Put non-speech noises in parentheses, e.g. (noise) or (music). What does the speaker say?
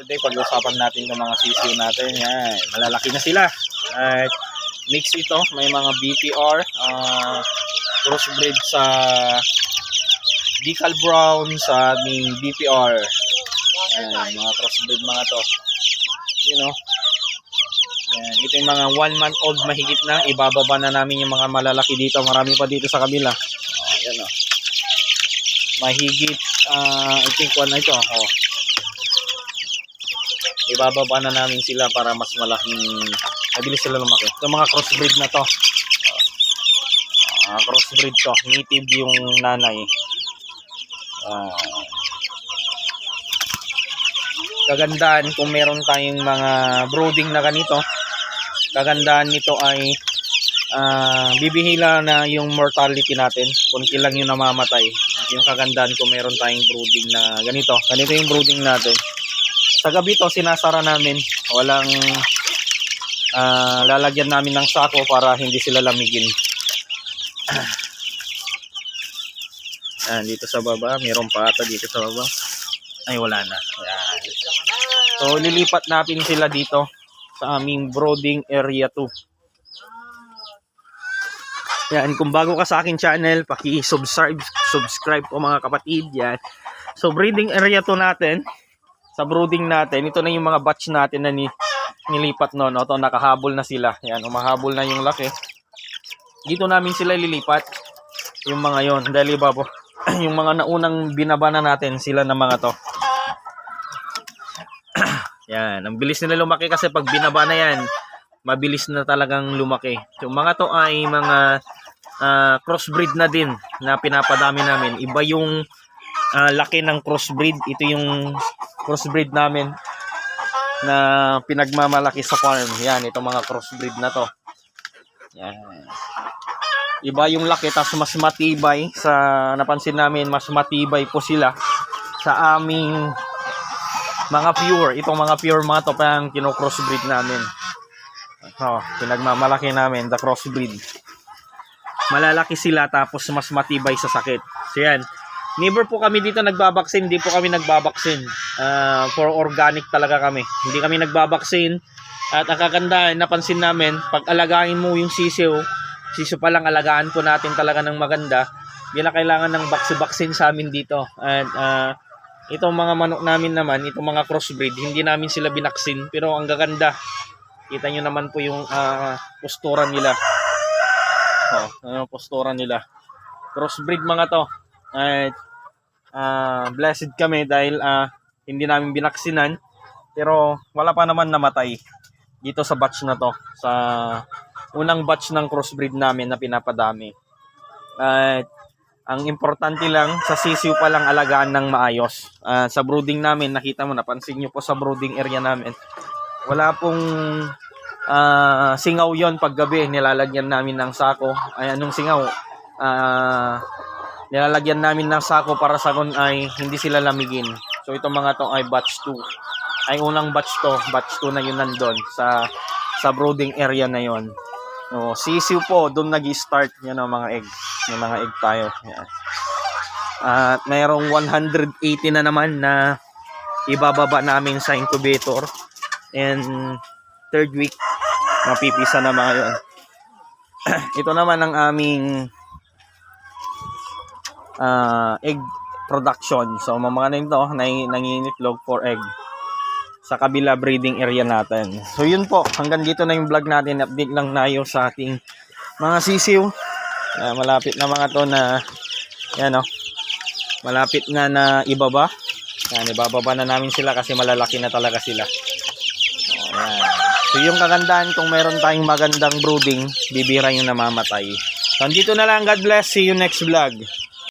Today, pag-usapan natin ng mga sisiyo natin. Yan, malalaki na sila. At mix ito. May mga BPR, ah, crossbreed sa Decal Brown sa aming BPR. Yan, mga crossbreed mga to. You know. Yan, ito yung mga one month old mahigit na. Ibababa na namin yung mga malalaki dito. Marami pa dito sa kabila. Oh, yan oh. Mahigit, ah, I think one na ito. Oh. Ibababa na namin sila para mas malaking, mabilis sila lumaki. Ito mga crossbreed na to. Ah, crossbreed to. Native yung nanay. Ah. kagandahan kung meron tayong mga brooding na ganito kagandahan nito ay ah, bibihila na yung mortality natin kunti lang yung namamatay yung kagandahan kung meron tayong brooding na ganito ganito yung brooding natin sa gabi to sinasara namin walang ah, lalagyan namin ng sako para hindi sila lamigin (clears throat) Ah, dito sa baba, mayroon pa ata dito sa baba. Ay, wala na. Yan. So, lilipat natin sila dito sa aming brooding area 2. Yan, kung bago ka sa akin channel, paki-subscribe subscribe po mga kapatid. Yan. So, breeding area 2 natin, sa brooding natin, ito na yung mga batch natin na ni, nilipat noon. Ito, nakahabol na sila. Yan, umahabol na yung laki. Dito namin sila lilipat. Yung mga yon Dahil iba po, yung mga naunang binaba na natin, sila na mga to. (clears throat) Yan, ang bilis nila lumaki kasi pag binaba na yan, mabilis na talagang lumaki. So mga to ay mga ah, crossbreed na din na pinapadami namin. Iba yung ah, laki ng crossbreed. Ito yung crossbreed namin na pinagmamalaki sa farm. Yan, itong mga crossbreed na to. Yan. Iba yung laki tapos mas matibay sa napansin namin mas matibay po sila sa aming mga pure. Itong mga pure mga to pa ang kino-crossbreed namin. Oh, pinagmamalaki namin the crossbreed. Malalaki sila tapos mas matibay sa sakit. So yan. Never po kami dito nagbabaksin, hindi po kami nagbabaksin. Ah, for organic talaga kami. Hindi kami nagbabaksin. At ang kagandahan, napansin namin, pag alagain mo yung sisiw, sisiw pa lang alagaan po natin talaga ng maganda. Hindi na kailangan ng baksi-baksin sa amin dito. At ah, itong mga manok namin naman, itong mga crossbreed, hindi namin sila binaksin. Pero ang gaganda, kita nyo naman po yung ah, postura nila. Oh, ano postura nila. Crossbreed mga to. At ah, blessed kami dahil ah, hindi namin binaksinan. Pero wala pa naman namatay dito sa batch na to. Sa unang batch ng crossbreed namin na pinapadami. At ang importante lang, sa sisiw pa lang alagaan ng maayos. Ah, sa brooding namin, nakita mo, napansin nyo po sa brooding area namin, wala pong ah, singaw yon paggabi. Nilalagyan namin ng sako. Ay, anong singaw? Ah, nilalagyan namin ng sako para sa kun ay hindi sila lamigin. So, itong mga to ay batch 2. Ay, unang batch to. Batch 2 na yun nandun sa, sa brooding area na yon. No, sisiw po, doon nag-start yan ang mga egg. May mga egg tayo. Yan. At mayroong 180 na naman na ibababa namin sa incubator. And third week, mapipisa na mga yun. (clears throat) Ito naman ang aming ah, egg production. So, mga na ito, nang, nangingitlog for egg sa kabila breeding area natin. So yun po, hanggang dito na yung vlog natin. Update lang tayo sa ating mga sisiw. Ah, malapit na mga to na yan oh. Malapit na na ibaba. Yan, ibababa na namin sila kasi malalaki na talaga sila. Oh, yan. So yung kagandahan kung meron tayong magandang brooding, bibira yung namamatay. So andito na lang. God bless. See you next vlog.